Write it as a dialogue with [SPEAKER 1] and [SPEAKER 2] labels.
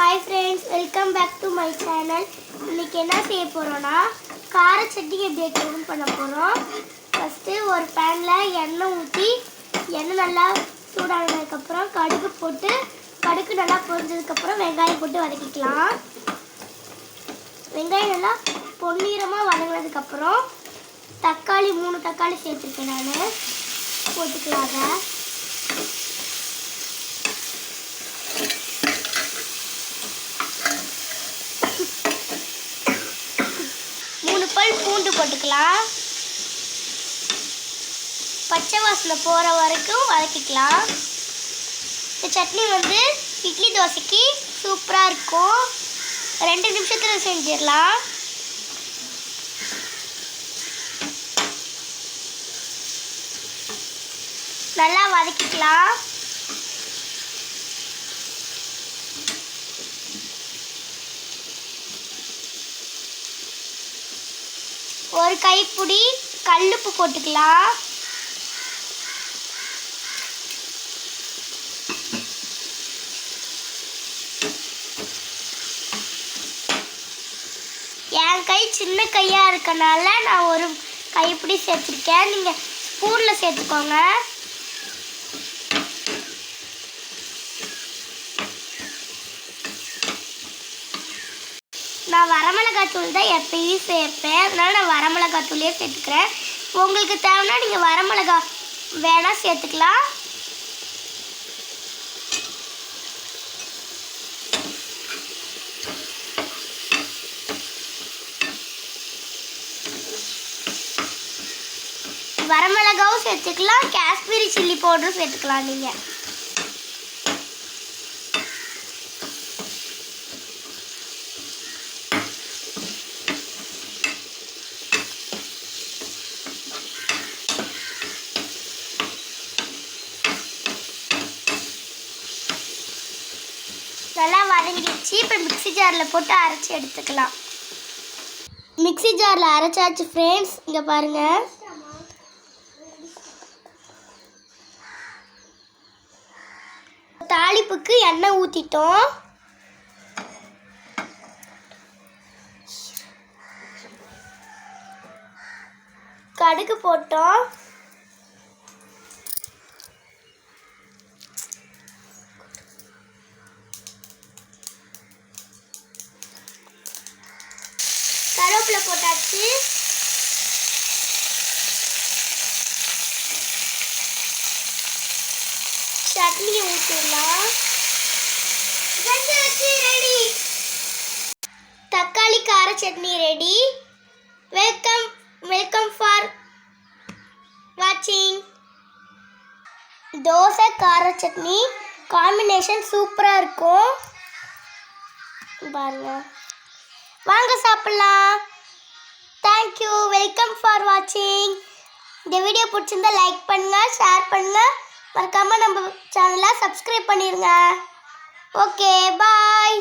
[SPEAKER 1] Hi friends welcome back to my channel இன்றைக்கி என்ன செய்ய போகிறோன்னா கார சட்னி எப்படி வைக்கிறதுன்னு பண்ண போகிறோம் ஃபஸ்ட்டு ஒரு பேனில் எண்ணெய் ஊற்றி எண்ணெய் நல்லா சூடானதுக்கப்புறம் கடுகு போட்டு கடுகு நல்லா பொரிஞ்சதுக்கப்புறம் வெங்காயம் போட்டு வதக்கிக்கலாம். வெங்காயம் நல்லா பொன்னீரமாக வதங்கினதுக்கப்புறம் தக்காளி மூணு தக்காளி சேர்த்துருக்கேன் நான். போட்டுக்கலாம் அதை பூண்டு போட்டுக்கலாம். பச்சை வாசனை போகிற வரைக்கும் வதக்கிக்கலாம். இந்த சட்னி வந்து இட்லி தோசைக்கு சூப்பராக இருக்கும். ரெண்டு நிமிஷத்தில் செஞ்சிடலாம். நல்லா வதக்கிக்கலாம். ஒரு கைப்பிடி கல்லுப்பு போட்டுக்கலாம். என் கை சின்ன கையாக இருக்கனால நான் ஒரு கைப்பிடி சேர்த்துருக்கேன். நீங்கள் ஸ்பூனில் சேர்த்துக்கோங்க. நான் வரமிளகாய் தூள் தான் எப்பயும் சேர்ப்பேன். அதனால நான் வரமிளகாய் தூளையே சேர்த்துக்கிறேன். உங்களுக்கு தேவைன்னா நீங்கள் வரமிளகா வேணால் சேர்த்துக்கலாம். வரமிளகாவும் சேர்த்துக்கலாம். காஷ்மீரி சில்லி பவுடரும் சேர்த்துக்கலாம் நீங்கள் நல்லா வதங்கிடுச்சு இப்போ மிக்ஸி ஜாரில் போட்டு அரைச்சி எடுத்துக்கலாம். மிக்ஸி ஜாரில் அரைச்சாச்சு ஃப்ரெண்ட்ஸ் இங்கே பாருங்கள் தாளிப்புக்கு எண்ணெய் ஊற்றிட்டோம் கடுகு போட்டோம். கருவேப்பிலை போட்டாச்சு. சட்னி ஊற்றிடலாம் ரெடி தக்காளி கார chutney ready welcome welcome for வாட்சிங் தோசை கார சட்னி காம்பினேஷன் சூப்பராக இருக்கும். பாருங்க. வாங்க சாப்பிட்லாம். தேங்க்யூ வெல்கம் ஃபார் வாட்சிங் இந்த வீடியோ பிடிச்சிருந்தா லைக் பண்ணுங்கள் ஷேர் பண்ணுங்கள் மறக்காமல் நம்ம சேனலை சப்ஸ்கிரைப் பண்ணிடுங்க ஓகே பாய்